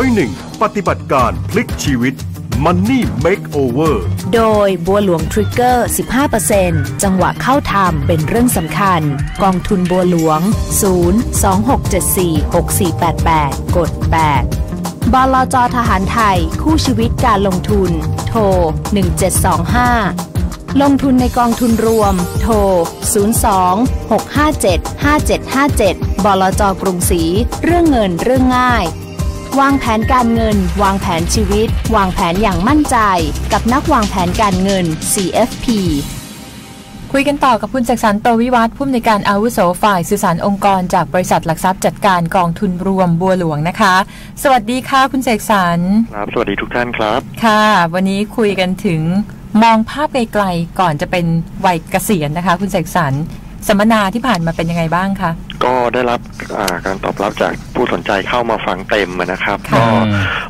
101 ปฏิบัติการพลิกชีวิต Money Makeover โดยบัวหลวงทริกเกอร์ 15%จังหวะเข้าทำเป็นเรื่องสำคัญ กองทุนบัวหลวง 026746488 กด 8 บลจทหารไทย คู่ชีวิตการลงทุน โทร 1725 ลงทุนในกองทุนรวม โทร 02-657-5757 บลจกรุงศรี เรื่องเงินเรื่องง่าย วางแผนการเงิน วางแผนชีวิต วางแผนอย่างมั่นใจ กับนักวางแผนการเงิน CFP คุยกันต่อกับคุณเสกสรรโตวิวัฒน์ผู้อำนวยการอาวุโสฝ่ายสื่อสารองค์กร จากบริษัทหลักทรัพย์จัดการกองทุนรวมบัวหลวงนะคะ สวัสดีค่ะคุณเสกสรรครับ สวัสดีทุกท่านครับ ค่ะ วันนี้คุยกันถึงมองภาพไกลๆก่อนจะเป็นวัยเกษียณนะคะ คุณเสกสรรสัมมนาที่ผ่านมาเป็นยังไงบ้างคะก็ได้รับอ่าการตอบรับจากผู้สนใจเข้ามาฟังเต็มนะครับค่ะก็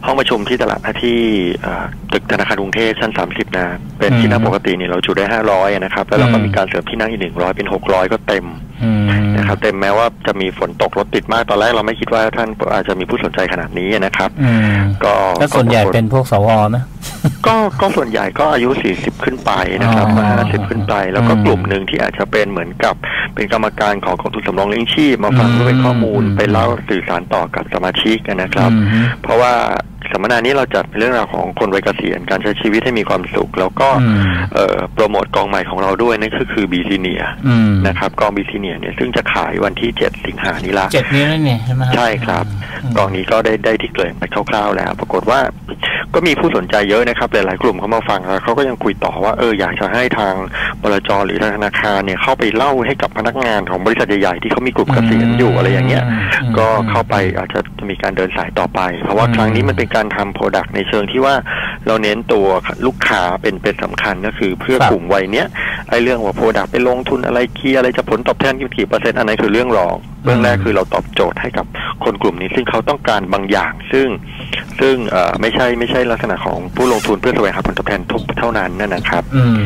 ห้องประชุมที่ตลาดที่อ่าตึกธนาคารกรุงเทพชั้น 30 นะ เป็นที่นั่งปกติเนี่ยเราจุได้ 500 นะครับ แล้วเราก็อืมมีการเสริมที่นั่งอีก 100 เป็น 600 ก็เต็มอืมนะครับเต็มแม้ว่าจะมีฝนตกรถติดมากตอนแรกเราไม่คิดว่าท่านอาจจะมีผู้สนใจขนาดนี้นะครับอืมก็ก็ส่วนใหญ่เป็นพวกสวไหมก็ก็ส่วนใหญ่ก็อายุ 40 ขึ้นไปนะครับอ๋อมา50 ขึ้นไป แล้วก็อืมกลุ่มหนึ่งที่อาจจะเป็นเหมือนกับเป็นกรรมการของกองทุนสำรองเลี้ยงชีพมาฟังอืมเพื่อเป็นข้อมูลอืมไปเล่าสื่อสารต่อกับสมาชิกนะครับอืมเพราะว่าสัมมนานี้เราจัดเป็นเรื่องราวของคนวัยเกษียณการใช้ชีวิตให้มีความสุข แล้วก็อืมเอ่อโปรโมทกองใหม่ของเราด้วยนั่นก็คือบีซีเนียอืมนะครับกองบีซีเนียเนี่ยซึ่งจะขายวันที่7สิงหานี้ละเจ็ดนี้แล้วเนี่ยใช่ไหมใช่ครับกองนี้ก็ได้ได้ที่เกริ่นไปคร่าวๆแล้ว ปรากฏว่า ก็มีผู้สนใจเยอะนะครับหลายๆกลุ่มเขามาฟังแล้วเขาก็ยังคุยต่อว่าเอออยากจะให้ทางบลจหรือทางธนาคารเนี่ยเข้าไปเล่าให้กับพนักงานของบริษัทใหญ่ๆที่เขามีกลุ่มเกษียณอยู่อะไรอย่างเงี้ยก็เข้าไปอาจจะมีการเดินสายต่อไป เพราะว่าครั้งนี้มันเป็นการทำโปรดักต์ในเชิงที่ว่า เราเน้นตัวลูกค้าเป็นเป็นสำคัญก็คือเพื่อกลุ่มวัยเนี้ยไอ้เรื่องว่าโปรดักต์ไปลงทุนอะไรคีย์อะไรจะผลตอบแทนกี่เปอร์เซ็นต์อันนั้นคือเรื่องรองเรื่องแรกคือเราตอบโจทย์ให้กับคนกลุ่มนี้ ซึ่งเขาต้องการบางอย่าง ซึ่งซึ่งเอ่อไม่ใช่ไม่ใช่ลักษณะของผู้ลงทุนเพื่อแสวงหาผลตอบแทนทุกเท่านั้นนั่นนะครับอืม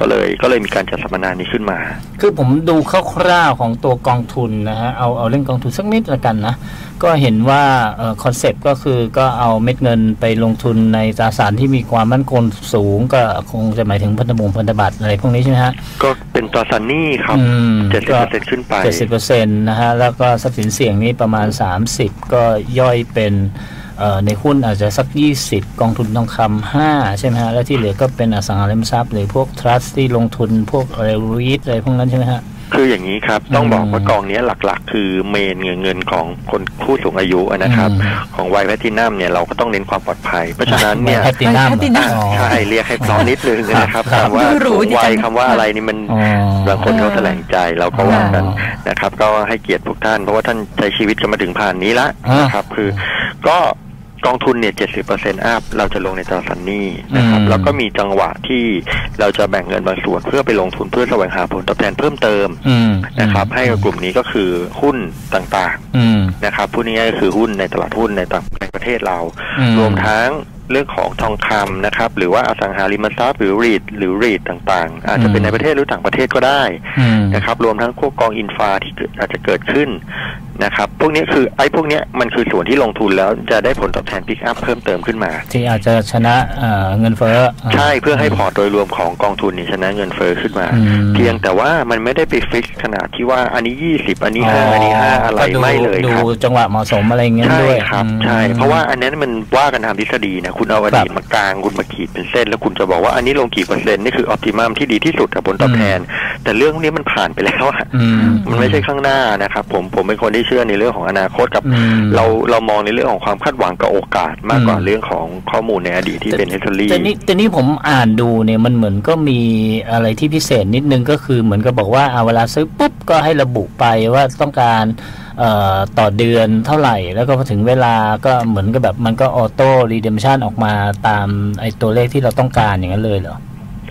ก็เลยก็เลยมีการจัดสัมมนานี้ขึ้นมา คือผมดูคร่าวๆของตัวกองทุนนะฮะเอาเอาเรื่องกองทุนสักนิดละกันนะ ก็เห็นว่าคอนเซปต์ก็คือก็เอาเม็ดเงินไปลงทุนในตราสารที่มีความมั่นคงสูง ก็คงจะหมายถึงพันธบงพันธบัตรอะไรพวกนี้ใช่ไหมฮะ ก็เป็นตราสารหนี้ครับอืมเจ็ดสิบเปอร์เซ็นต์ขึ้นไปเจ็ดสิบเปอร์เซ็นต์นะฮะ แล้วก็ทรัพย์สินเสี่ยงนี่ประมาณ30ก็ย่อยเป็นเอ่อในหุ้นอาจจะสัก 20 กองทุนทองคำห้าใช่ไหมฮะ แล้วที่เหลือก็เป็นอสังหาริมทรัพย์หรือพวกทรัสที่ลงทุนพวกอะไรรีทอะไรพวกนั้นใช่ไหมฮะ คืออย่างนี้ครับ ต้องอืมบอกว่ากองเนี้ยหลักๆ คือเมนเงินเงินของคนผู้สูงอายุนะครับอืมของวัยแพลตินัมเนี่ยเราก็ต้องเน้นความปลอดภัย เพราะฉะนั้นเนี่ยแพตตินัมแพตตินัมอ่าใช่เรียกให้เพราะนิดนึงนะครับครับคำว่าดูหรูสูงดิวัฉัยนคำว่าอะไรนี่มันอ๋อบางคนเขาแถลงใจเราก็ว่ากันอ๋อนะครับ ก็ให้เกียรติพวกท่าน เพราะว่าท่านใช้ชีวิตกันมาถึงผ่านนี้ละอ่านนะครับ คือก็ กองทุนเนี่ยเจ็ดสิบเปอร์เซ็นต์อัพเราจะลงในตราสารหนี้นะครับอืมแล้วก็มีจังหวะที่เราจะแบ่งเงินบางส่วนเพื่อไปลงทุนเพื่อแสวงหาผลตอบแทนเพิ่มเติมอืมนะครับ ให้กับกลุ่มนี้ก็คือหุ้นต่างอืมๆนะครับพูดง่ายๆก็คือหุ้นในตลาดหุ้นในต่างในประเทศเราอืมรวมทั้งเรื่องของทองคำนะครับ หรือว่าอสังหาริมทรัพย์หรือรีดหรือรีดต่างๆ อาจจะเป็นในประเทศหรือต่างประเทศก็ได้อืมนะครับ รวมทั้งพวกกองอินฟาที่เกิดอาจจะเกิดขึ้น นะครับพวกนี้คือไอ้พวกเนี้ยมันคือส่วนที่ลงทุนแล้วจะได้ผลตอบแทนพิกอัพเพิ่มเติมขึ้นมา ที่อาจจะชนะเอ่อเงินเฟ้อใช่เพื่อให้พอร์ตโดยรวมของกองทุนนี่ชนะเงินเฟ้อขึ้นมาอืมเพียงแต่ว่ามันไม่ได้ไปฟิกขนาดที่ว่าอันนี้ยี่สิบอันนี้ห้าอันนี้ห้าอะไรก็ดูไม่เลยดูครับจังหวะเหมาะสมอะไรเงี้ยใช่ด้วยครับอืมใช่เพราะว่าอันนั้นมันว่ากันตามทฤษฎีนะคุณเอาอดีตครับมากลางคุณมาขีดเป็นเส้น แล้วคุณจะบอกว่าอันนี้ลงกี่เปอร์เซ็นต์นี่คือออ t ติมัมที่ดีที่สุดกับผลตอบแทน แต่เรื่องพวกนี้มันผ่านไปแล้วอะอืมมันไม่ใช่ข้างหน้านะครับผมผมเป็นคนที่เชื่อในเรื่องของอนาคตกับอืมเราเรามองในเรื่องของความคาดหวังกับโอกาสมากกว่าอืมเรื่องของข้อมูลในอดีตที่เป็น history แต่นี่แต่นี่ผมอ่านดูเนี่ยมันเหมือนก็มีอะไรที่พิเศษนิดนึงก็คือเหมือนกับบอกว่าเอาเวลาซื้อปุ๊บก็ให้ระบุไปว่าต้องการเอ่อต่อเดือนเท่าไหร่ แล้วก็พอถึงเวลาก็เหมือนกับแบบมันก็ออโต้รีเดมชันออกมาตามไอ้ตัวเลขที่เราต้องการอย่างนั้นเลยเหรอเ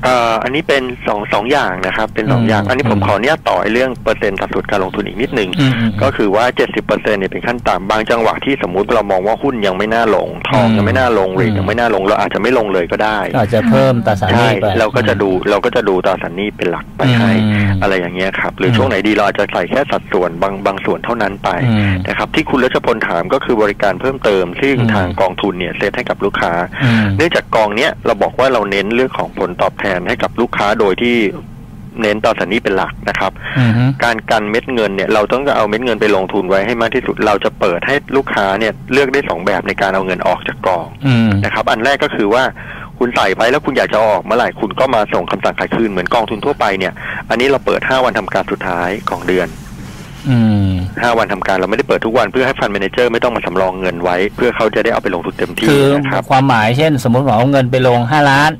อ่ออันนี้เป็นสองสองอย่างนะครับ เป็นสองอืมอย่าง อันนี้ผมอืมขออนุญาตต่อไอ้เรื่องเปอร์เซ็นต์สัดส่วนการลงทุนอีกนิดนึงอืมอืมก็คือว่า70เปอร์เซ็นเนี่ยเป็นขั้นต่ำบางจังหวะที่สมมุติเรามองว่าหุ้นยังไม่น่าลง ทองอืมยังไม่น่าลงเรทอืมยังไม่น่าลงเราอาจจะไม่ลงเลยก็ได้ก็อาจจะเพิ่มตราสารหใช่นี้ไปเราก็จะดูเราก็จะดูตราสารหนี้เป็นหลักไปให้อืมอะไรอย่างเงี้ยครับ หรืออมช่วงไหนดีเราอาจจะใส่แค่สัดส่วนบางบางส่วนเท่านั้นไปอืมนะครับที่คุณรัชพลถามก็คือบริการเพิ่มเติม ซึ่งอืมทางกองทุนเนี่ยเซตให้กับลูกค้าอืมเนื่องจากกองเนี้ยเราบอกว่าเราเน้นเรื่องของผลตอบแทนให้กับลูกค้าโดยที่เน้นตราสารหนี้เป็นหลักนะครับอืมฮึการกันเม็ดเงินเนี่ยเราต้องเอาเม็ดเงินไปลงทุนไว้ให้มากที่สุด เราจะเปิดให้ลูกค้าเนี่ยเลือกได้สองแบบในการเอาเงินออกจากกองอืมนะครับ อันแรกก็คือว่าคุณใส่ไปแล้วคุณอยากจะออกเมื่อไหร่คุณก็มาส่งคำสั่งขายคืนเหมือนกองทุนทั่วไปเนี่ย อันนี้เราเปิด5วันทำการสุดท้ายของเดือนอืม5วันทำการเราไม่ได้เปิดทุกวันเพื่อให้ฟันเมนเจอร์ไม่ต้องมาสำรองเงินไว้ เพื่อเขาจะได้เอาไปลงทุนเต็มที่คือนะครับความหมายเช่น สมมติว่าเอาเงินไปลงห้าล้าน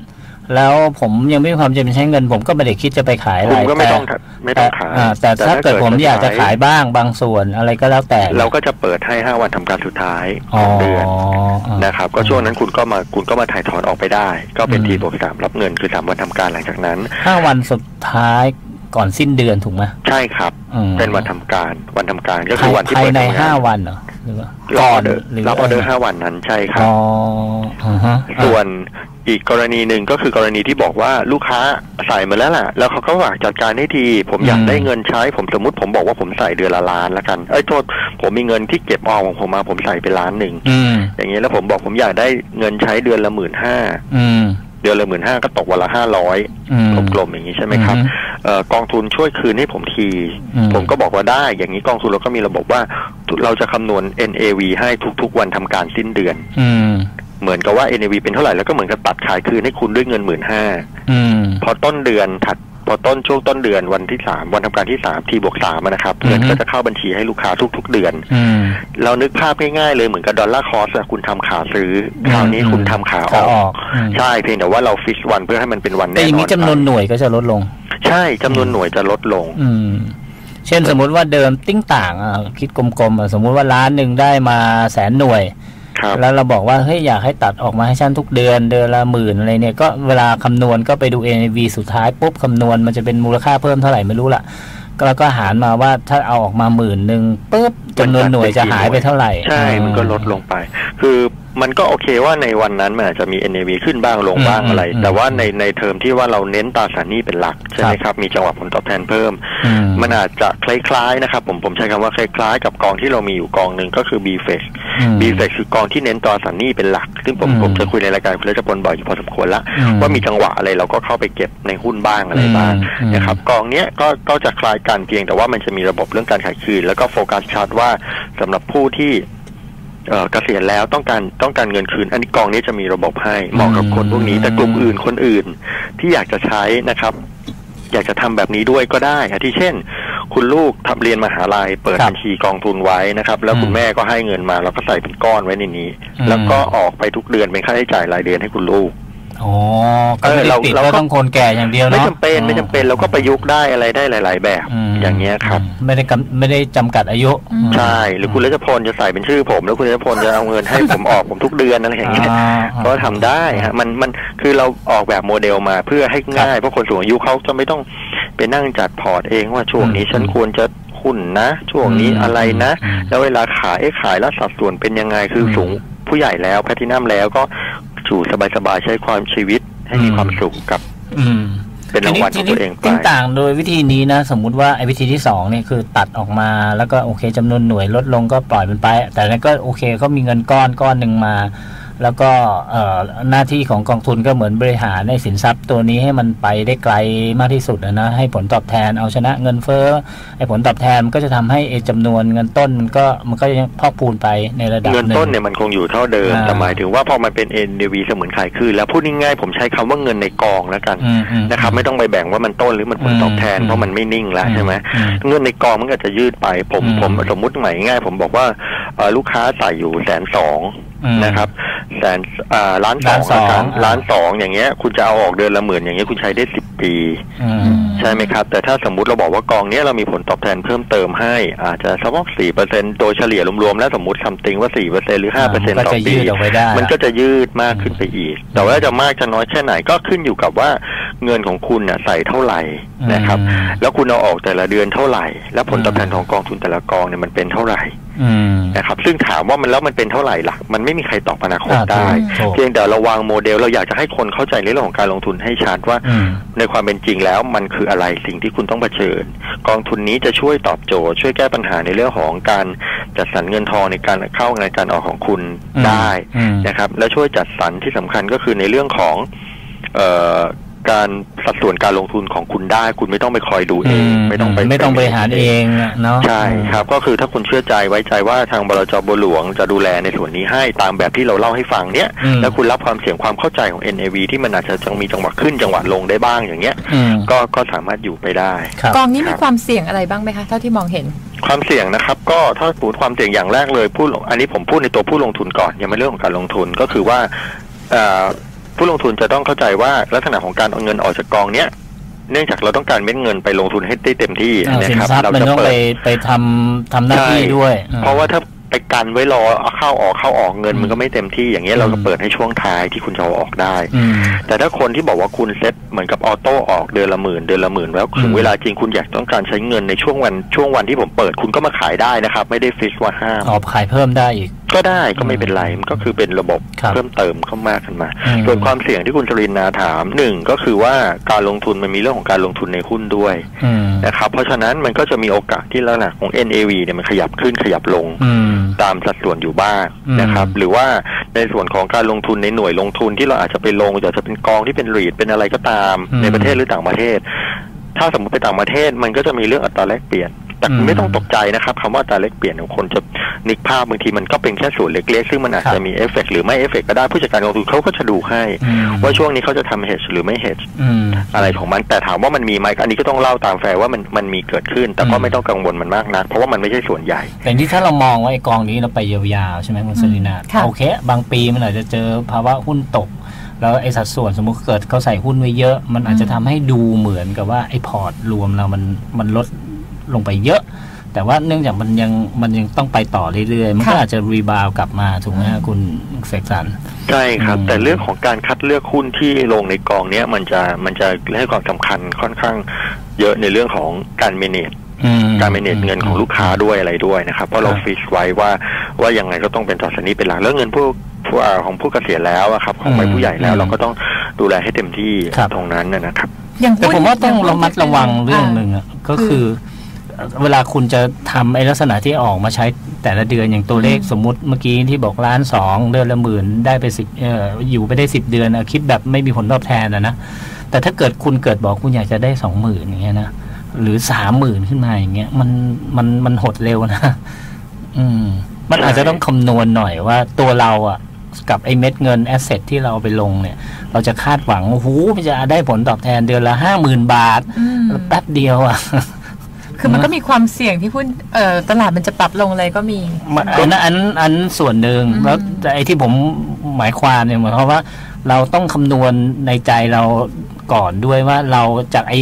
แล้วผมยังไม่มีความจำเป็นใช้เงิน ผมก็ไม่ได้คิดจะไปขายอะไรคุณก็ไม่ต้องแต่ไม่ต้องขายอ่แต่ถ้าเกิดผมอยากจะขายบ้างบางส่วนอะไรก็แล้วแต่ เราก็จะเปิดให้5วันทำการสุดท้ายขอ๋อองเดือนอ่านะครับ ก็ช่วงนั้นคุณก็มาคุณก็มาถ่ายถอนออกไปได้ ก็เป็นอืมทีบวกสามรับเงินคือสามวันทำการหลังจากนั้นห้าวันสุดท้ายก่อนสิ้นเดือนถูกไหมใช่ครับอืมเป็นวันทำการวันทำการก็คือวันที่ภายเปิดในทำงานห้าวันเหรอ หรือว่ารับก่อออนเดอร์หรือรับออเดอร์ห้าวันนั้นใช่ครัอ๋บออ่าฮะส่วนอีกกรณีหนึ่งก็คือกรณีที่บอกว่าลูกค้าใส่มาแล้วล่ะ แล้วเขาก็ฝากจัดการให้ที ผมอยากอืมได้เงินใช้ ผมสมมติผมบอกว่าผมใส่เดือนละล้านละกันเอ้ยโทษผมมีเงินที่เก็บออมของผมมาผมใส่ไปล้านหนึ่งอืมอย่างเงี้ยแล้วผมบอกผมอยากได้เงินใช้เดือนละหมื่นห้าอืม เดือนละหมื่นห้าก็ตกวันละห้าร้อยอืมกลมๆอย่างนี้ใช่ไหมครับอืมเอ่อกองทุนช่วยคืนให้ผมทีอืมผมก็บอกว่าได้ อย่างนี้กองทุนเราก็มีระบบว่าเราจะคำนวณ NAV ให้ทุกๆ วันทำการสิ้นเดือนอืมเหมือนกับว่า NAV เป็นเท่าไหร่แล้วก็เหมือนกับตัดขายคืนให้คุณด้วยเงินหมื่นห้าอืมพอต้นเดือนถัด พอต้นช่วงต้นเดือนวันที่สามวันทำการที่สามทีบวกสามอะนะครับอือฮึเงินก็จะเข้าบัญชีให้ลูกค้าทุก ๆ เดือนอืมเรานึกภาพง่ายๆเลยเหมือนกับดอลลาร์คอสคุณทำขาซื้อคราวนี้คุณทำขาอขาอออกกอืมใช่เพียงแต่ว่าเราฟิกวันเพื่อให้มันเป็นวันแต่แน่อย่างนอนี้นจำนวนไปหน่วยก็จะลดลง ใช่จำนวนหน่วยจะลดลง อืมเช่นสมมุติว่าเดิมติ้งต่างอะคิดกลมๆอะสมมุติว่าล้านหนึ่งได้มาแสนหน่วยครับ แล้วเราบอกว่าเฮ้ยอยากให้ตัดออกมาให้ฉันทุกเดือนเดือนละหมื่นอะไรเนี่ยก็เวลาคำนวณก็ไปดูเอ NAV สุดท้ายปุ๊บคำนวณมันจะเป็นมูลค่าเพิ่มเท่าไหร่ไม่รู้ละก็แล้วก็หารมาว่าถ้าเอาออกมาหมื่นหนึ่งปุ๊บ จำนวนหน่วยจะหายไปเท่าไหร่ใช่มันก็ลดลงไป คือมันก็โอเคว่าในวันนั้นมันอาจจะมี NAV ขึ้นบ้างลงบ้างอืมอะไรอืมแต่ว่าในในเทอมที่ว่าเราเน้นตราสารหนี้เป็นหลักใช่ไหมครับ มีจังหวะผลตอบแทนเพิ่มอืมมันอาจจะคล้ายๆนะครับ ผมผมใช้คำว่าคล้ายๆ กับกองที่เรามีอยู่กองหนึ่งก็คือ b f e x อืม b f e x คือกองที่เน้นตราสารหนี้เป็นหลัก ซึ่งผมอืมผมจะคุยในรายการคุณเลชพลบ่อยอยู่พอสมควรละอืมว่ามีจังหวะอะไรเราก็เข้าไปเก็บในหุ้นบ้างอะไรบ้างอืมนะครับกองเนี้ยก็ก็จะคล้ายกันเพียงแต่ว่ามันจะมีระบบเรื่องการขายคืน แล้วก็โฟกัสชัดว่าสำหรับผู้ที่เอ่อเกษียณแล้วต้องการต้องการเงินคืน อันนี้กองนี้จะมีระบบให้เหมาะกับคนพวกนี้ แต่กลุ่มอื่นคนอื่นที่อยากจะใช้นะครับ อยากจะทำแบบนี้ด้วยก็ได้อาทิเช่น คุณลูกทำเรียนมหาลัย เปิดครับบัญชีกองทุนไว้นะครับ แล้วคุณอืมแม่ก็ให้เงินมา แล้วก็ใส่เป็นก้อนไว้ในนี้อืมแล้วก็ออกไปทุกเดือนเป็นค่าใช้จ่ายรายเดือนให้คุณลูก อ๋อก็ไม่เออได้เราติดเราก็ว่าต้องคนแก่อย่างเดียวเนาะไม่จำเป็นไม่จำเป็นเราก็ประยุกต์ได้อะไรได้หลาย ๆ แบบมอย่างเงี้ยครับ ไม่ได้กำไม่ได้จำกัดอายุอืมใช่หรือคุณรัชพลจะใส่เป็นชื่อผม แล้วคุณรัชพลจะเอาเงินให้ผมออกผมทุกเดือนอะไรอย่างเงี้ยอ่าก็ทำได้ฮะมันมันคือเราออกแบบโมเดลมาเพื่อให้ง่ายเพราะคนสูงอายุเขาจะไม่ต้องไปนั่งจัดพอร์ตเองว่าช่วงนี้อืมฉันควรจะหุ้นนะ ช่วงนี้อืมอะไรนะอืมแล้วเวลาขายเอ๊ะขายแล้วสัดส่วนเป็นยังไงคืออมสูงผู้ใหญ่แล้วแพทินัมแล้วก็ อยู่สบายๆใช้ความชีวิตให้มีอืมความสุขกับอืมเป็นรางวัลของตัวเองไปติ้งต่างโดยวิธีนี้นะ สมมุติว่าไอ้วิธีที่สองเนี่ยคือตัดออกมาแล้วก็โอเคจำนวนหน่วยลดลงก็ปล่อยมันไป แต่นั้นก็โอเคเขามีเงินก้อนก้อนหนึ่งมา แล้วก็เอ่อหน้าที่ของกองทุนก็เหมือนบริหารในสินทรัพย์ตัวนี้ให้มันไปได้ไกลมากที่สุดนะนะให้ผลตอบแทนเอาชนะเงินเฟ้อไอ้ผลตอบแทนมันก็จะทำให้ไอ้จำนวนเงินต้นมันก็มันก็ยังพอกพูนไปในระดับหเงินนึ่งต้นเนี่ยมันคงอยู่เท่าเดิมอ่าแต่หมายถึงว่าพอมันเป็น NDV เสมือนขายคืนแล้วพูดง่ายๆผมใช้คำว่าเงินในกองแล้วกันอืมอืมนะครับไม่ต้องไปแบ่งว่ามันต้นหรือมันผลตอบแทนอืมเพราะมันไม่นิ่งแล้วอืมใช่ไหมอืมเงินในกองมันก็จะยืดไปผมอืมผมสมมุติใหม่ง่าย ผมบอกว่าเอ่อลูกค้าใส่อยู่แสนสองอืมนะครับ แสนอ่าล้านสองล้านสองนะครับอ่า ล้านสองอย่างเงี้ย คุณจะเอาออกเดือนละหมื่นอย่างเงี้ยคุณใช้ได้สิบปี อืม ใช่ไหมครับ แต่ถ้าสมมุติเราบอกว่ากองเนี้ยเรามีผลตอบแทนเพิ่มเติมให้ อาจจะสักสี่เปอร์เซ็นโดยเฉลี่ยรวมๆแล้วสมมติคำติงว่าสี่เปอร์เซ็นหรือห้าเปอร์เซ็นก็ต่อจะปียืดออกไปได้ มันก็จะยืดมากขึ้นไปอีก แต่ว่าจะมากจะน้อยแค่ไหนก็ขึ้นอยู่กับว่า เงินของคุณน่ะใส่เท่าไหร่นะครับอืมแล้วคุณเอาออกแต่ละเดือนเท่าไหร่ แล้วผลตอบแทนของกองทุนแต่ละกองเนี่ยมันเป็นเท่าไหร่อืมนะครับซึ่งถามว่ามันแล้วมันเป็นเท่าไหร่ล่ะ มันไม่มีใครตอบอนาคตอ่าได้ถูกเพียงแต่เราวางโมเดลเราอยากจะให้คนเข้าใจในเรื่องของการลงทุนให้ชัดว่าอืมในความเป็นจริงแล้วมันคืออะไรสิ่งที่คุณต้องเผชิญ กองทุนนี้จะช่วยตอบโจทย์ ช่วยแก้ปัญหาในเรื่องของการจัดสรรเงินทองในการเข้าในการออกของคุณอืมได้อืมนะครับ และช่วยจัดสรรที่สำคัญก็คือในเรื่องของเอ่อ การสัดส่วนการลงทุนของคุณได้ คุณไม่ต้องไปคอยดูเอง ไม่ต้องไปไม่ต้องบริหารเองอะเนาะใช่ครับ ก็คือถ้าคุณเชื่อใจไว้ใจว่าทางบลจบัวหลวงจะดูแลในส่วนนี้ให้ตามแบบที่เราเล่าให้ฟังเนี้ยอืมแล้วคุณรับความเสี่ยงความเข้าใจของ NAV ที่มันอาจจะจังมีจังหวะขึ้นจังหวะลงได้บ้างอย่างเงี้ยอืมก็ก็สามารถอยู่ไปได้ครับกองนี้ครัมีบความเสี่ยงอะไรบ้างไหมคะเท่าที่มองเห็นความเสี่ยงนะครับก็ถ้าพูดความเสี่ยงอย่างแรกเลยผู้ลงอันนี้ผมพูดในตัวผู้ลงทุนก่อนยังไม่เรื่องของการลงทุนก็คือว่าเอ่อ ผู้ลงทุนจะต้องเข้าใจว่าลักษณะของการเอาเงินออกจากกองเนี้ยเนื่องจากเราต้องการเม็ดเงินไปลงทุนให้ได้เต็มที่อ่านะสินครับทรัพย์เรามันจะต้องเปิไปดไปทำทำหน้าที่ด้วย เพราะว่าถ้าไปกันไว้รอเอาเข้าออกเข้าออกเงินอืมมันก็ไม่เต็มที่อย่างเงี้ยเราก็อืมเปิดให้ช่วงท้ายที่คุณจะเอาออกได้อืมแต่ถ้าคนที่บอกว่าคุณเซ็ตเหมือนกับออโต้ออกเดือนละหมื่นเดือนละหมื่นแล้วถึงอืมเวลาจริงคุณอยากต้องการใช้เงินในช่วงวันช่วงวันที่ผมเปิดคุณก็มาขายได้นะครับ ไม่ได้ฟิกว่าห้ามออกขายเพิ่มได้อีก ก็ได้ก็ไม่เป็นไรมันก็คือเป็นระบบครับเพิ่มเติมเข้ามาขึ้นมาอืมส่วนความเสี่ยงที่คุณจรินนาถามหนึ่งก็คือว่าการลงทุนมันมีเรื่องของการลงทุนในหุ้นด้วยอืมนะครับเพราะฉะนั้นมันก็จะมีโอกาสที่ลักษณะของ NAV เนี่ยมันขยับขึ้นขยับลงอืมตามสัดส่วนอยู่บ้างอืมนะครับ หรือว่าในส่วนของการลงทุนในหน่วยลงทุนที่เราอาจจะไปลงอาจจะเป็นกองที่เป็นรีดเป็นอะไรก็ตามอืมในประเทศหรือต่างประเทศ ถ้าสมมติไปต่างประเทศมันก็จะมีเรื่องอัตราแลกเปลี่ยน แต่อืมไม่ต้องตกใจนะครับคำว่าอัตราแลกเปลี่ยนของคนจะนึกภาพบางทีมันก็เป็นแค่ส่วนเล็กๆซึ่งมันอาจครับจะมีเอฟเฟกต์หรือไม่เอฟเฟกต์ก็ได้ผู้จัดการกองทุนเขาก็จะดูให้อืมว่าช่วงนี้เขาจะทำเฮดหรือไม่เฮดอืมอะไรของมันแต่ถามว่ามันมีไหมอันนี้ก็ต้องเล่าตามแฟร์ว่ามันมันมีเกิดขึ้น แต่ก็อืมไม่ต้องกังวลมันมากนักเพราะว่ามันไม่ใช่ส่วนใหญ่แต่ที่ถ้าเรามองว่าไอ้กองนี้เราไปยาวๆใช่ไหมคุณสลินาค่ะโอเค บางปีมันอาจจะเจอภาวะหุ้นตกแล้วไอ้สัดส่วนสมมุติเกิดเขาใส่หุ้นไว้เยอะ มันอาจจะทำให้ดูเหมือนกับว่าไอ้พอร์ตรวมเรามันมันลด ลงไปเยอะ แต่ว่าเนื่องจากมันยังมันยังต้องไปต่อเรื่อยๆ มันก็ค่ะอาจจะรีบาวกลับมาถูกไหมฮะคุณเสกสรรใช่ครับอืมแต่เรื่องของการคัดเลือกหุ้นที่ลงในกองเนี้ยมันจะมันจะให้ความสำคัญค่อนข้างเยอะในเรื่องของการเมเนจอืมการเมเนจเงินของลูกค้าด้วยอะไรด้วยนะครับเพราะเราครับฟิกไว้ว่าว่ายังไงก็ต้องเป็นต่อสนี้เป็นหลักแล้วเงินผู้ผู้อ่าของผู้เกษียณแล้วอะครับ ของวัยผู้ใหญ่แล้วเราก็ต้องดูแลให้เต็มที่ครับตรงนั้นนะนะครับอย่างแต่หุ้นผมว่าต้องย่ระมัดระวังเรื่องาหนึ่งอะก็คือ เวลาคุณจะทำไอ้ลักษณะที่ออกมาใช้แต่ละเดือนอย่างตัวเลขอืมสมมุติเมื่อกี้ที่บอกล้านสองเดือนละหมื่นได้ไปสิบเอ่ออยู่ไปได้สิบเดือนอะคิดแบบไม่มีผลตอบแทนอะนะแต่ถ้าเกิดคุณเกิดบอกคุณอยากจะได้สองหมื่นอย่างเงี้ยนะหรือสามหมื่นขึ้นมาอย่างเงี้ยมันมันมันหดเร็วนะ อืม มันอาจจะต้องคำนวณหน่อยว่าตัวเราอะกับไอ้เม็ดเงินแอสเซทที่เราเอาไปลงเนี่ย เราจะคาดหวังโอ้โหมันจะได้ผลตอบแทนเดือนละห้าหมื่นบาทอืมแป๊บเดียวอะ คือมันก็มีความเสี่ยงที่หุ้นเอ่อตลาดมันจะปรับลงอะไรก็มีมันอันนั้นอันอันส่วนหนึ่งอืมแล้วแต่ไอ้ที่ผมหมายความเนี่ยหมายความว่าเราต้องคำนวณในใจเราก่อนด้วยว่าเราจากไอ้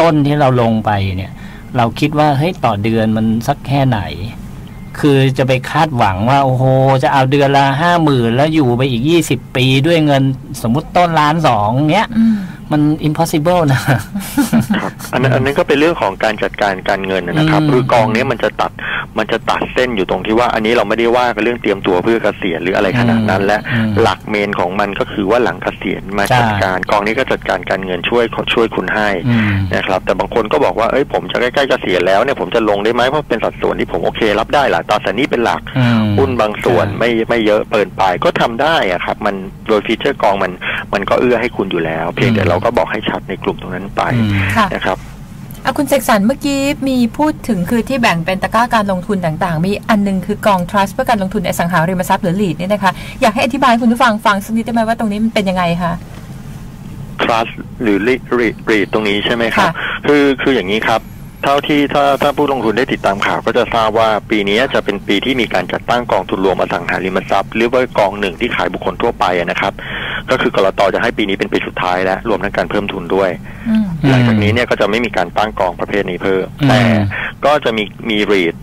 ต้นที่เราลงไปเนี่ย เราคิดว่าเฮ้ยต่อเดือนมันสักแค่ไหน คือจะไปคาดหวังว่า โอ้โห จะเอาเดือนละห้าหมื่นแล้วอยู่ไปอีกยี่สิบปีด้วยเงินสมมุติต้นล้านสองเนี้ยอื มมัน impossible นะครับอันนั้นอันนั้นก็เป็นเรื่องของการจัดการการเงินนะครับอืมคือกองเนี้ยมันจะตัดมันจะตัดเส้นอยู่ตรงที่ว่า อันนี้เราไม่ได้ว่ากันเรื่องเตรียมตัวเพื่อเกษียณหรืออะไรขนาดนั้น และอืมหลักเมนของมันก็คือว่าหลังเกษียณมาใช่จัดการกองนี้ก็จัดการการเงินช่วยช่วยคุณให้อืมนะครับ แต่บางคนก็บอกว่าเอ้ยผมจะใกล้ๆเกษียณแล้วเนี่ยผมจะลงได้ไหมเพราะเป็นสัดส่วนที่ผมโอเครับได้หละตราสารหนี้เป็นหลักอืมหุ้นบางส่วนใช่ไม่ไม่เยอะเปิดไปก็ทำได้อะครับ มันโดยฟีเจอร์กองมันมันก็เอื้อให้คุณอยู่แล้ว เพียงแต่อืมเราก็บอกให้ชัดในกลุ่มตรงนั้นไปอืมค่ะนะครับอะคุณเสกสรรเมื่อกี้มีพูดถึงคือที่แบ่งเป็นตะกร้าการลงทุนต่างๆ มีอันหนึงคือกอง trust เพื่อการลงทุนในอสังหาริมทรัพย์หรือ lead เนี่ยนะคะ อยากให้อธิบายให้คุณผู้ฟังฟังสักนิดได้ไหมว่าตรงนี้มันเป็นยังไงคะ trust หรือ read read read ตรงนี้ใช่ไหมครับค่ะคือคืออย่างนี้ครับเท่าที่ถ้าถ้าผู้ลงทุนได้ติดตามข่าวก็จะทราบว่าปีนี้จะเป็นปีที่มีการจัดตั้งกองทุนรวมอสังหาริมทรัพย์ หรือว่ากองหนึ่งที่ขายบุคคลทั่วไปอะนะครับ ก็คือกรตจะให้ปีนี้เป็นปีสุดท้ายแล้วรวมทั้งการเพิ่มทุนด้วยอืมหลังจากนี้เนี่ยก็จะไม่มีการตั้งกองประเภทนี้เพิ่มอืมแต่ก็จะมีมีรีด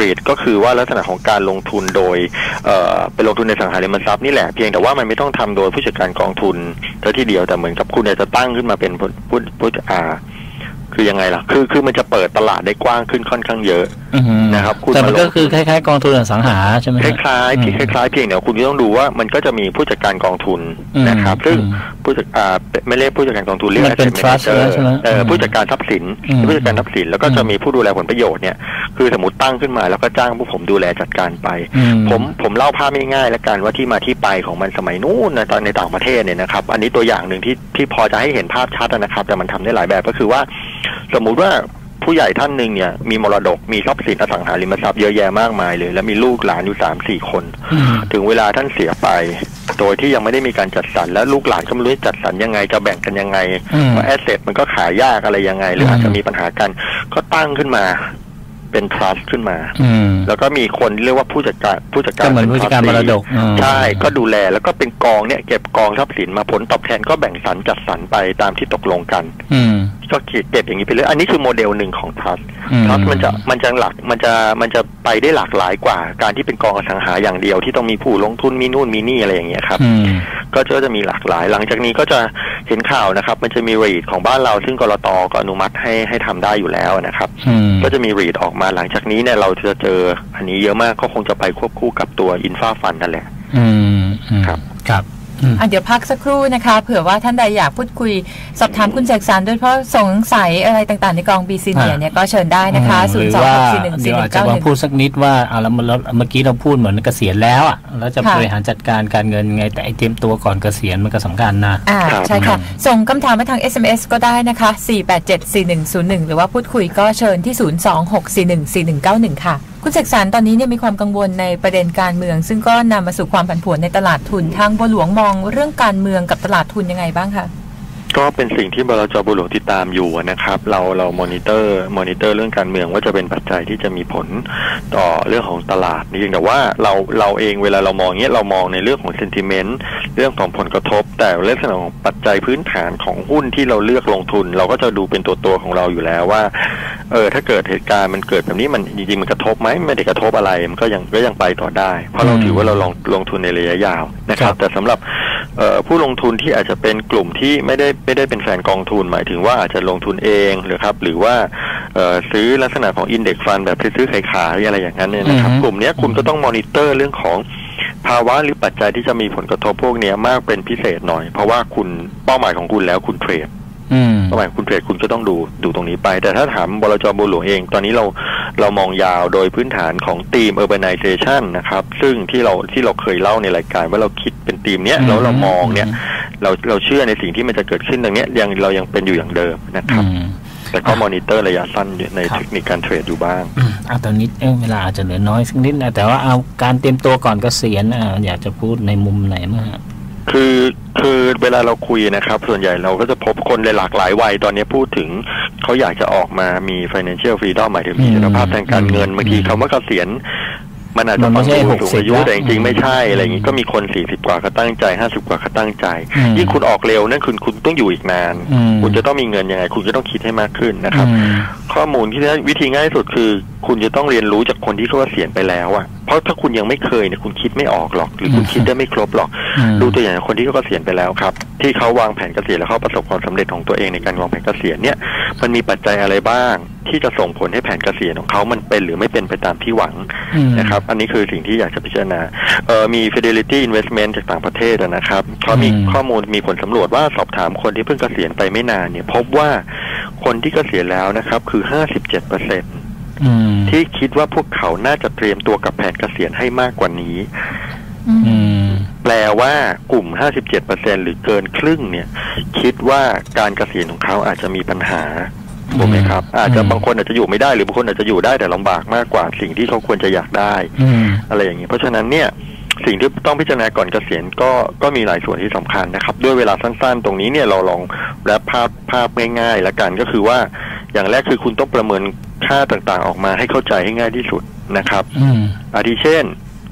REIT ก็คือว่าลักษณะของการลงทุนโดยเอ่อเป็นลงทุนในสังหาริมทรัพย์นี่แหละเพียงแต่ว่ามันไม่ต้องทำโดยผู้จัดการกองทุนเท่าที่เดียวแต่เหมือนกับคุณเนี่ยจะตั้งขึ้นมาเป็นผู้ผู้ผู้อ่า คือยังไงล่ะ คือคือมันจะเปิดตลาดได้กว้างขึ้นค่อนข้างเยอะอือฮึนะครับคุณแต่มันมาลงก็คือคล้ายๆ กองทุนอสังหาใช่ไหมคฮะล้ายๆอืที่มคล้ายๆเพียงเดี๋ยวคุณก็ต้องดูว่ามันก็จะมีผู้จัดการกองทุนอืมนะครับ ซึ่งอืมผู้จัดอ่าไม่เรียกผู้จัดการกองทุนเรียกมันเป็น asset trust manager แล้วใช่ไหมเอออมผู้จัดการทรัพย์สินอืมผู้จัดการทรัพย์สินแล้วก็จะมีผู้ดูแลผลประโยชน์เนี่ยคือสมมติตั้งขึ้นมาแล้วก็จ้างผู้ผมดูแลจัดการไปอืผมผมเล่าภาพง่ายๆแล้วกันว่าที่มาที่ไปของมันสมัยนู้นนะตอนในต่างประเทศเนี่ยนะครับ อันนี้ตัวอย่างหนึ่งที่ที่พอจะให้เห็นภาพชัดนะครับ แต่มันทำได้หลายแบบก็คือว่า สมมุติว่าผู้ใหญ่ท่านหนึ่งเนี่ยมีมรดกมีทรัพย์สินอสังหาริมทรัพย์เยอะแยะมากมายเลย แล้วมีลูกหลานอยู่สามสี่คนอืมถึงเวลาท่านเสียไป โดยที่ยังไม่ได้มีการจัดสรรและลูกหลานก็ไม่รู้จะจัดสรรยังไงจะแบ่งกันยังไงอืมว่าแอสเซทมันก็ขายยากอะไรยังไง หรืออาจจะมีปัญหากันก็ตั้งขึ้นมา เป็นทรัสต์ขึ้นมาอืมแล้วก็มีคนเรียกว่าผู้จัดการผู้จัดการก็เหมือนผู้จัดการมรดกอืมใช่ก็ดูแลแล้วก็เป็นกองเนี่ยเก็บกองทรัพย์สินมาผลตอบแทนก็แบ่งสรรจัดสรรไปตามที่ตกลงกันอืมก็เก็บอย่างนี้ไปเลยอันนี้คือโมเดลหนึ่งของทรัสอืมทรัสมันจะมันจะหลักมันจะมันจะไปได้หลากหลายกว่า การที่เป็นกองอสังหาอย่างเดียวที่ต้องมีผู้ลงทุนมีนู่นมีนี่อะไรอย่างเงี้ยครับอืมก็จะจะมีหลากหลาย หลังจากนี้ก็จะเห็นข่าวนะครับ มันจะมีรีดของบ้านเราซึ่งกรตก็อนุมัติให้ให้ทำได้อยู่แล้วนะครับอืมก็จะมีรีดออกมาหลังจากนี้เนี่ยเราจะเจออันนี้เยอะมากก็คงจะไปควบคู่กับตัวอินฟาฟันนั่นแหละ อืมอืมครับ ครับ อืมอะเดี๋ยวพักสักครู่นะคะ เผื่อว่าท่านใดอยากพูดคุย สอบถามคุณเสกสรรด้วยเพราะสงสัยอะไรต่างๆ ในกองบีซีเนียอ่าเนี่ยก็เชิญได้นะคะอืม0หรือ2ว่า6 4 1เดี๋ยว4อาจ1จะ9มาพูดสักนิดว่าอ่าแล้วแล้วเมื่อกี้เราพูดเหมือนเกษียณแล้วอะแล้วจะค่ะบริหารจัดการการเงินไงแต่ไอเตรียมตัวก่อนเกษียณมันก็สำคัญนะอ่าครับใช่ค่ะ ส่งคำถามมาทาง SMS ก็ได้นะคะ 4874101 หรือว่าพูดคุยก็เชิญที่ 026414191 ค่ะ คุณเสกสรรตอนนี้เนี่ยมีความกังวลในประเด็นการเมือง ซึ่งก็นำมาสู่ความผันผวนในตลาดทุนทางบัวหลวงมองเรื่องการเมืองกับตลาดทุนยังไงบ้างคะ ก็เป็นสิ่งที่บลจบุหลวงติดตามอยู่นะครับ เราเรามอนิเตอร์มอนิเตอร์เรื่องการเมืองว่าจะเป็นปัจจัยที่จะมีผลต่อเรื่องของตลาดนี่เพียงแต่ว่าเราเราเองเวลาเรามองเนี้ยเรามองในเรื่องของเซนติเมนต์เรื่องของผลกระทบ แต่เรื่องของปัจจัยพื้นฐานของหุ้นที่เราเลือกลงทุน เราก็จะดูเป็นตัวตัวๆของเราอยู่แล้วว่าเออถ้าเกิดเหตุการณ์มันเกิดแบบนี้มันจริงๆมันกระทบไหมไม่ได้กระทบอะไรมันก็ยังก็ยังไปต่อได้ เพราะเราอืมถือว่าเราลงลงทุนในระยะยาวนะคครัรับบแต่สำหรับเอ่อ ผู้ลงทุนที่อาจจะเป็นกลุ่มที่ไม่ได้ไม่ได้เป็นแฟนกองทุน หมายถึงว่าอาจจะลงทุนเองหรือครับ หรือว่าเอ่อซื้อลักษณะของอินเด็กฟันแบบซื้อขายขายอะไรอย่างนั้นเนี่ยนะครับอือฮึกลุ่มเนี้ยคุณก็ต้องมอนิเตอร์เรื่องของภาวะหรือปัจจัยที่จะมีผลกระทบพวกเนี้ยมากเป็นพิเศษหน่อย เพราะว่าคุณเป้าหมายของคุณแล้วคุณเทรด อืมเป้าหมายของคุณเทรดคุณก็ต้องดูดูตรงนี้ไป แต่ถ้าถามบลจบัวหลวงเอง ตอนนี้เราเรามองยาวโดยพื้นฐานของทีม urbanization นะครับ ซึ่งที่เราที่เราเคยเล่าในรายการว่าเราคิดเป็นทีมเนี้ยแล้วเรามองเนี่ยเราเราเชื่อในสิ่งที่มันจะเกิดขึ้นตรงเนี้ยยังเรายังเป็นอยู่อย่างเดิมนะครับอืมแต่ก็มอนิเตอร์ระยะสั้นในครับเทคนิคการเทรดอยู่บ้างอืมอะตอนนี้เอ้ยเวลาอาจจะเหลือน้อยสักนิดนะแต่ว่าเอาการเตรียมตัวก่อนเกษียณอะอยากจะพูดในมุมไหนมั้างฮะคือ คือเวลาเราคุยนะครับ ส่วนใหญ่เราก็จะพบคนในหลากหลายวัยตอนนี้พูดถึงเขาอยากจะออกมามี financial freedom หมายถึงมีอิสรภาพทางการเงินอืมบางทีคำว่าเกษียณ มันอาจจะมันฟัไม่งใช่ดูสูงอายุ60แต่จริงๆไม่ใช่อืมอะไรอย่างนี้ก็มีคนสี่สิบกว่าก็ตั้งใจห้าสิบกว่าก็ตั้งใจอืมยิ่งคุณออกเร็วนั่นคุณคุณต้องอยู่อีกนานอืมคุณจะต้องมีเงินยังไง คุณก็ต้องคิดให้มากขึ้นนะครับอืมข้อมูลที่ได้วิธีง่ายที่สุดคือ คุณจะต้องเรียนรู้จากคนที่เขาเกษียณไปแล้วอะเพราะถ้าคุณยังไม่เคยเนี่ยคุณคิดไม่ออกหรอก หรือคุณอืมคิดได้ไม่ครบหรอกอืมดูตัวอย่างคนที่เขาเกษียณไปแล้วครับ ที่เขาวางแผนเกษียณแล้วเขาประสบความสำเร็จของตัวเองในการวางแผนเกษียณเนี่ยมันมีปัจจัยอะไรบ้าง ที่จะส่งผลให้แผนเกษียณของเขามันเป็นหรือไม่เป็นไปตามที่หวังอืมนะครับ อันนี้คือสิ่งที่อยากจะพิจารณาเอ่อมี Fidelity Investment จากต่างประเทศอะนะครับเขามีอืมข้อมูลมีผลสำรวจว่าสอบถามคนที่เพิ่งเกษียณไปไม่นานเนี่ยพบว่าคนที่เกษียณแล้วนะครับ คือ57เปอร์เซ็นอืมที่คิดว่าพวกเขาน่าจะเตรียมตัวกับแผนเกษียณให้มากกว่านี้อืมแปลว่ากลุ่ม 57%หรือเกินครึ่งเนี่ย คิดว่าการเกษียณของเขาอาจจะมีปัญหา ถูกไหมครับ อาจจะอืมบางคนอาจจะอยู่ไม่ได้หรือบางคนอาจจะอยู่ได้แต่ลำบากมากกว่าสิ่งที่เขาควรจะอยากได้อืมอะไรอย่างนี้เพราะฉะนั้นเนี่ยสิ่งที่ต้องพิจารณาก่อนเกษียณก็ก็มีหลายส่วนที่สำคัญนะครับ ด้วยเวลาสั้นๆ ตรงนี้เนี่ยเราลองแรปภาพภาพง่ายๆแล้วกันก็คือว่าอย่างแรกคือคุณต้องประเมินค่าต่างๆ ออกมาให้เข้าใจให้ง่ายที่สุดนะครับอืมอาทิเช่น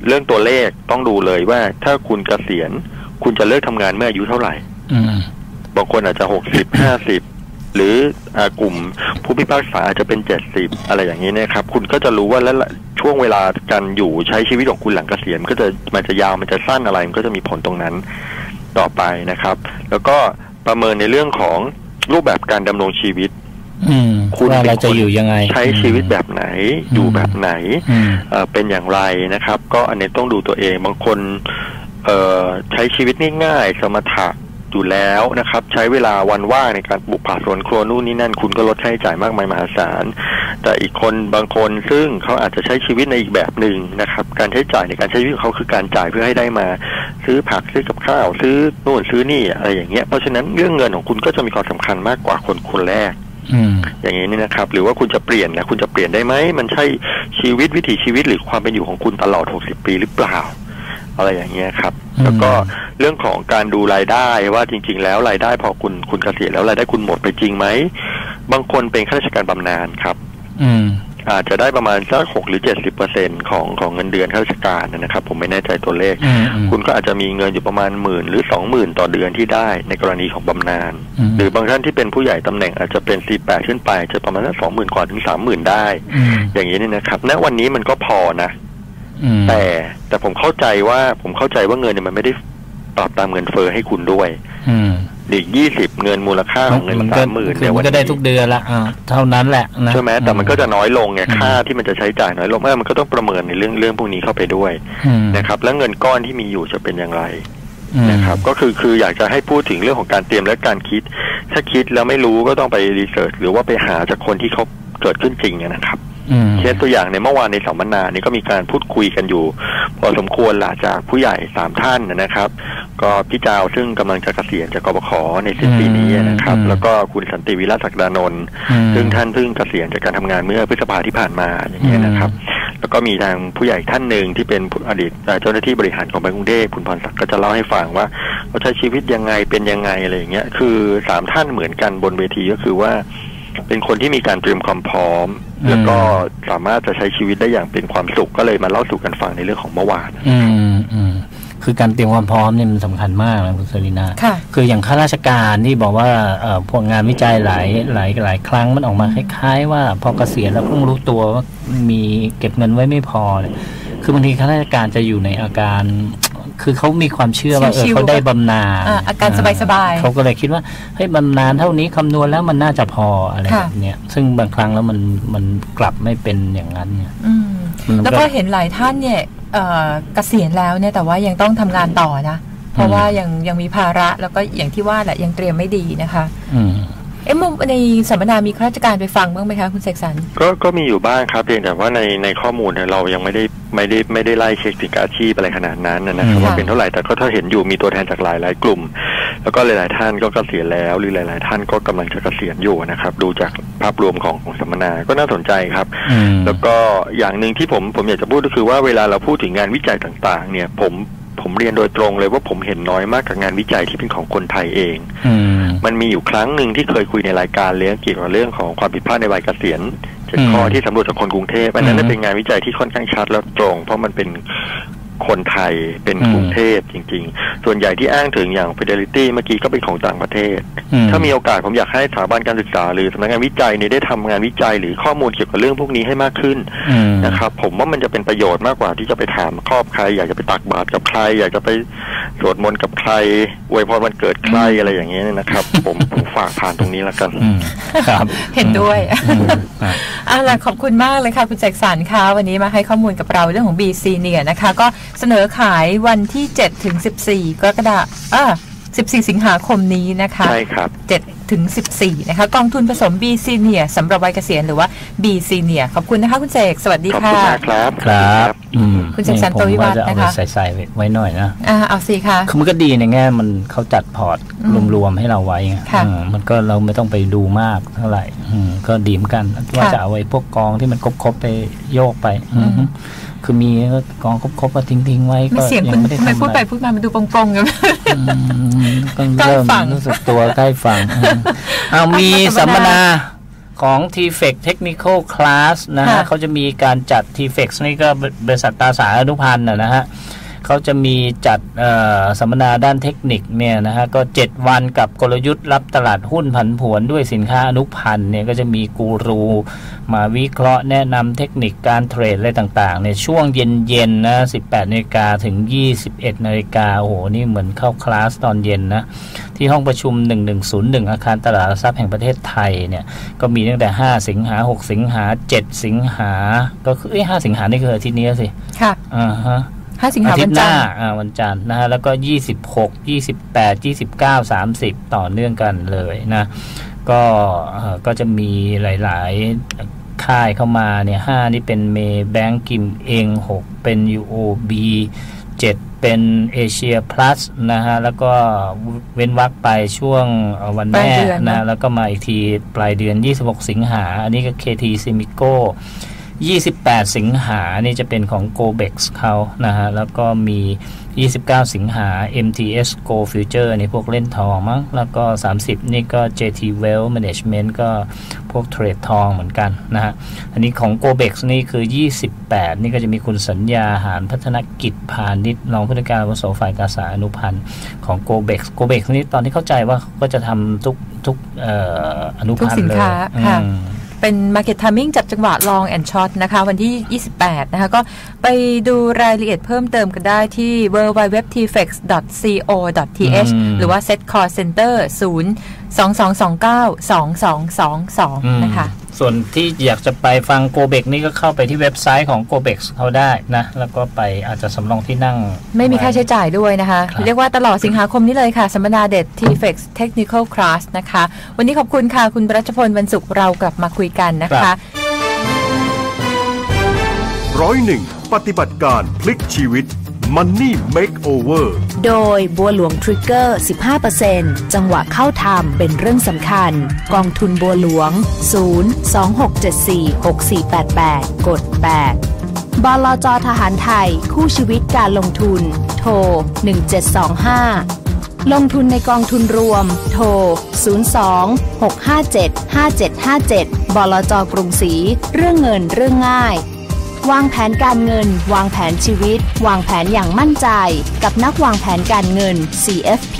เรื่องตัวเลขต้องดูเลยว่าถ้าคุณเกษียณ คุณจะเลิกทำงานเมื่ออายุเท่าไหร่อืมบางคนอาจจะหกสิบห้าสิบ หรืออากลุ่มผู้พิพากษาอาจจะเป็นเจ็ดสิบอะไรอย่างนี้นะครับ คุณก็จะรู้ว่าแล้วชช่วงเวลาการอยู่ใช้ชีวิตของคุณหลังเกษียณมันก็จะมันจะยาวมันจะสั้นอะไรมันก็จะมีผลตรงนั้นต่อไปนะครับ แล้วก็ประเมินในเรื่องของรูปแบบการดำรงชีวิตอืมคุณว่าเป็นเราจะคนอยู่ยังไง ใช้ชีวิตแบบไหนอยู่แบบไหนอืมเอ่อเป็นอย่างไรนะครับ ก็อันนี้ต้องดูตัวเองบางคนเอ่อใช้ชีวิตง่ายๆ สมถะ อยู่แล้วนะครับ ใช้เวลาวันว่างในการปลูกผักสวนครัวนู่นนี่นั่น คุณก็ลดค่าใช้จ่ายมากมายมหาศาล แต่อีกคนบางคนซึ่งเขาอาจจะใช้ชีวิตในอีกแบบหนึ่งนะครับ การใช้จ่ายในการใช้ชีวิตของเขาคือการจ่ายเพื่อให้ได้มา ซื้อผักซื้อกับข้าว ซื้อนู่นซื้อนี่อะไรอย่างเงี้ยเพราะฉะนั้นเรื่องเงินของคุณก็จะมีความสำคัญมากกว่าคนคนแรกอืมอย่างนี้นี่นะครับ หรือว่าคุณจะเปลี่ยนนะคุณจะเปลี่ยนได้ไหมมันใช่ชีวิตวิถีชีวิตหรือความเป็นอยู่ของคุณตลอด 60 ปีหรือเปล่า อะไรอย่างเงี้ยครับอืมแล้วก็เรื่องของการดูรายได้ว่าจริง ๆ แล้วรายได้พอคุณคุณเกษียณแล้วรายได้คุณหมดไปจริงไหมบางคนเป็นข้าราชการบำนาญครับ อืมอาจจะได้ประมาณสักหกหรือเจ็ดสิบเปอร์เซ็นของของเงินเดือนข้าราชการนะครับ ผมไม่แน่ใจตัวเลขอืมอืมคุณก็อาจจะมีเงินอยู่ประมาณหมื่นหรือสองหมื่นต่อเดือนที่ได้ในกรณีของบำนาญอืมหรือบางท่านที่เป็นผู้ใหญ่ตำแหน่งอาจจะเป็น C8 ขึ้นไปจะประมาณสักสองหมื่นกว่าถึงสามหมื่นได้อืมอย่างนี้เนี่ยนะครับณวันนี้มันก็พอนะอืม แต่แต่ผมเข้าใจว่าผมเข้าใจว่าเงินเนี่ยมันไม่ได้ปรับตามเงินเฟ้อให้คุณด้วย อืมอีกยี่สิบเงินมูลค่าของเงินมันสาก็มหมื่นคือเนี่ยมัวันนก็ได้นี้ทุกเดือนละอ่าเท่านั้นแหละนะใช่ไหมแต่มันก็จะน้อยลงไงอืมค่าที่มันจะใช้จ่ายน้อยลงเออมันก็ต้องประเมินในเรื่องเรื่องพวกนี้เข้าไปด้วยอืมนะครับ แล้วเงินก้อนที่มีอยู่จะเป็นอย่างไรอืมนะครับ ก็คือคืออยากจะให้พูดถึงเรื่องของการเตรียมและการคิด ถ้าคิดแล้วไม่รู้ก็ต้องไปรีเสิร์ชหรือว่าไปหาจากคนที่เขาเกิดขึ้นจริงอะนะครับอืม เคสตัวอย่างในเมื่อวานในสัมมนานี่ก็มีการพูดคุยกันอยู่ พอสมควรล่ะจากผู้ใหญ่สามท่านนะครับ ก็พี่จาวซึ่งกำลังจะเกษียณจากกบขในสิ้นปีนี้นะครับอืมแล้วก็คุณสันติวิรัตศักดานนท์อืมซึ่งท่านเพิ่งเกษียณจากการทำงานเมื่อพฤษภาที่ผ่านมาอย่างเงี้ยนะครับ แล้วก็มีทางผู้ใหญ่ท่านหนึ่งที่เป็นอดีตเจ้าหน้าที่บริหารของแบงก์กรุงเทพคุณพรศักดิ์ก็จะเล่าให้ฟังว่าเขาใช้ชีวิตยังไงเป็นยังไงอะไรอย่างเงี้ยคือสามท่านเหมือนกันบนเวทีก็คือว่า เป็นคนที่มีการเตรียมความพร้อมอืมแล้วก็สามารถจะใช้ชีวิตได้อย่างเป็นความสุขก็เลยมาเล่าสู่กันฟังในเรื่องของเมื่อวานอืมอืมคือการเตรียมความพร้อมเนี่ยมันสำคัญมากนะคุณสรีนาค่ะคืออย่างข้าราชการที่บอกว่าเอ่อพวกงานวิจัยหลายหลายหลายครั้งมันออกมาคล้าย ๆ ว่าพอเกษียณแล้วเพิ่งรู้ตัวว่ามีเก็บเงินไว้ไม่พอเนี่ยคือบางทีข้าราชการจะอยู่ในอาการ คือเขามีความเชื่อว่าเออชิวๆเขาได้บำนาญอ่าอาการสบายๆเขาก็เลยคิดว่าเฮ้ยบำนาญเท่านี้คำนวณแล้วมันน่าจะพออะไรค่ะแบบเนี้ยซึ่งบางครั้งแล้วมันมันกลับไม่เป็นอย่างนั้นเนี่ยอืมมันก็แล้วก็เห็นหลายท่านเนี่ยเอ่อเกษียณแล้วเนี่ยแต่ว่ายังต้องทำงานต่อนะ เพราะว่ายังยังมีภาระแล้วก็อย่างที่ว่าแหละยังเตรียมไม่ดีนะคะอืม เอ๊ะมุมในสัมมนามีข้าราชการไปฟังบ้างไหมคะคุณเสกสรรก็ก็มีอยู่บ้างครับเพียงแต่ว่าในในข้อมูลเนี่ยเรายังไม่ได้ไม่ได้ไม่ได้ไล่เช็คถึงอาชีพอะไรขนาดนั้นนะครับอืมว่าเป็นเท่าไหร่แต่ก็ถ้าเห็นอยู่มีตัวแทนจากหลายหลายกลุ่ม แล้วก็หลาย ๆ ท่านก็เกษียณแล้ว หรือหลาย ๆ ท่านก็กำลังจะเกษียณอยู่นะครับ ดูจากภาพรวมของของสัมมนาก็น่าสนใจครับอืมแล้วก็อย่างหนึ่งที่ผมผมอยากจะพูดก็คือว่าเวลาเราพูดถึงงานวิจัยต่าง ๆ เนี่ยผม ผมเรียนโดยตรงเลยว่าผมเห็นน้อยมากกับงานวิจัยที่เป็นของคนไทยเองอืมมันมีอยู่ครั้งหนึ่งที่เคยคุยในรายการเรื่องเกี่ยวกับเรื่องของความผิดพลาดในวัยเกษียณเจ็ดอืมข้อที่สำรวจจากคนกรุงเทพอันนั้นอืนะมเป็นงานวิจัยที่ค่อนข้างชัดและตรง เพราะมันเป็น คนไทยเป็นอืมกรุงเทพจริง ๆ ส่วนใหญ่ที่อ้างถึงอย่าง Fidelity เมื่อกี้ก็เป็นของต่างประเทศอืถ้ามีโอกาสผมอยากให้สถาบันการศึกษา หรือสำนักงานวิจัยเนี่ยได้ทำงานวิจัยหรือข้อมูลเกี่ยวกับเรื่องพวกนี้ให้มากขึ้นอืมนะครับ ผมว่ามันจะเป็นประโยชน์มากกว่าที่จะไปถามครอบใคร อยากจะไปตักบาตรกับใคร อยากจะไปสวดมนต์กับใครอวยพรวันเกิดใครอะไรอย่างเงี้ยนะครับ ผมผมฝากผ่านตรงนี้แล้วกันอืมครับเห็นด้วยอืมครับอะล่ะขอบคุณมากเลยค่ะคุณเสกสรรค่ะวันนี้มาให้ข้อมูลกับเราเรื่องของ BC เนี่ยนะคะก็เสนอขายวันที่7ถึง14 กรกฎาคมอ่า14 สิงหาคมนี้นะคะใช่ครับ7ถึง 14 นะคะ กองทุนผสม BC เนี่ยสำหรับวัยเกษียณหรือว่า BC เนี่ยขอบคุณนะคะ คุณเสกสวัสดีขอบค่ะคุณมากครับ ครับอืมคุณเสกสรรผมโตวิวัฒน์จะเอานะคะไปใส่ๆไว้หน่อยนะอ่าเอาสิคะคือมันก็ดีในแง่มันเขาจัดพอร์ตอืมรวมๆให้เราไว้ไงค่ะอืมมันก็เราไม่ต้องไปดูมากเท่าไหร่อืมก็ดีเหมือนกันว่าค่ะจะเอาไว้พวกกองที่มันครบๆไปโยกไปอืมอืม คือมีก็กองครบๆก็ทิ้งๆไว้ไม่ก็เสียงยัคุณไม่ได้ทำไมทำพูดอะไปไรพูดมามันดูโปร่งๆกันอืมก็ใกล้เริ่มฝั่งรู้สึกตัวใกล้ฝั่งอืมเอามีสัมมนาของ t f e c Technical Class นะฮะค่ะเขาจะมีการจัด t f e c นี่ก็บริษัทตราสารอนุพันธ์นะนะฮะ เขาจะมีจัดสัมมนาด้านเทคนิคเนี่ยนะฮะก็ 7 วันกับกลยุทธ์รับตลาดหุ้นผันผวนด้วยสินค้าอนุพันธ์เนี่ยก็จะมีกูรูมาวิเคราะห์แนะนำเทคนิคการเทรดอะไรต่างๆ ในช่วงเย็นๆนะ18นาฬิกาถึง 21นาฬิกาโอ้โห นี่เหมือนเข้าคลาสตอนเย็นนะ ที่ห้องประชุม 1101 อาคารตลาดทรัพย์แห่งประเทศไทยเนี่ยก็มีตั้งแต่ 5 สิงหา 6 สิงหา 7 สิงหา ก็คือเอ้5สิงหานี่คืออาทิตย์นี้สิ ค่ะอ่าฮะ ห้าสิงหาอาทิวัตนย์หจัน้านทร์อ่าวันจันทร์นะฮะแล้วก็26 28 29 30ต่อเนื่องกันเลยนะก็เอ่อก็จะมีหลาย ๆ ค่ายเข้ามาเนี่ยห้านี่เป็นเมย์แบงกิมเองหกเป็น UOB 7 เป็นเอเชียพลัสนะฮะ แล้วก็เว้นวักไปช่วงเอ่อวันปลาแม่ยเดือนนะนะ แล้วก็มาอีกทีปลายเดือน 26 สิงหา อันนี้ก็ KT s i m i c o 28 สิงหานี่จะเป็นของ GoBex เขานะฮะ แล้วก็มี 29 สิงหา MTS Go Future นี่พวกเล่นทองมั้ง แล้วก็ 30 นี่ก็ JT Wealth Management ก็พวกเทรดทองเหมือนกันนะฮะ อันนี้ของ GoBex นี่คือ 28 นี่ก็จะมีคุณสัญญาหารพัฒนกิจพาณิชย์รองผู้จัดการอาวุโสฝ่ายตราสารอนุพันธ์ของ GoBex GoBex นี่ตอนที่เข้าใจว่าก็จะทำทุกทุกเอ่ออนุทุกพันสิธ์นเลยค้าค่ะอืม เป็น Market Timing จับจังหวะ Long and Short นะคะ วันที่ 28 นะคะ ก็ไปดูรายละเอียดเพิ่มเติมกันได้ที่ www.tfex.co.th อืมหรือว่า Set Call Center 0 2229 2222 นะคะ ส่วนที่อยากจะไปฟังโกเบกนี่ก็เข้าไปที่เว็บไซต์ของโกเบกเขาได้นะ แล้วก็ไปอาจจะสำรองที่นั่ง ไม่มีค่าใช้จ่ายด้วยนะคะครับเรียกว่าตลอดสิงหาคมนี้เลยค่ะ สัมมนาเด็ด TFX Technical Class นะคะ วันนี้ขอบคุณค่ะ คุณรัชพลวันศุกร์เรากลับมาคุยกันนะคะร้อยหนึ่งปฏิบัติการพลิกชีวิต Money Makeover โดยบัวหลวงทริกเกอร์ 15%จังหวะเข้าทำเป็นเรื่องสำคัญ กองทุนบัวหลวง 026746488 กด 8บลจทหารไทย คู่ชีวิตการลงทุน โทร 1725 ลงทุนในกองทุนรวม โทร 02-657-5757 บลจกรุงศรี เรื่องเงินเรื่องง่าย วางแผนการเงิน วางแผนชีวิต วางแผนอย่างมั่นใจ กับนักวางแผนการเงิน CFP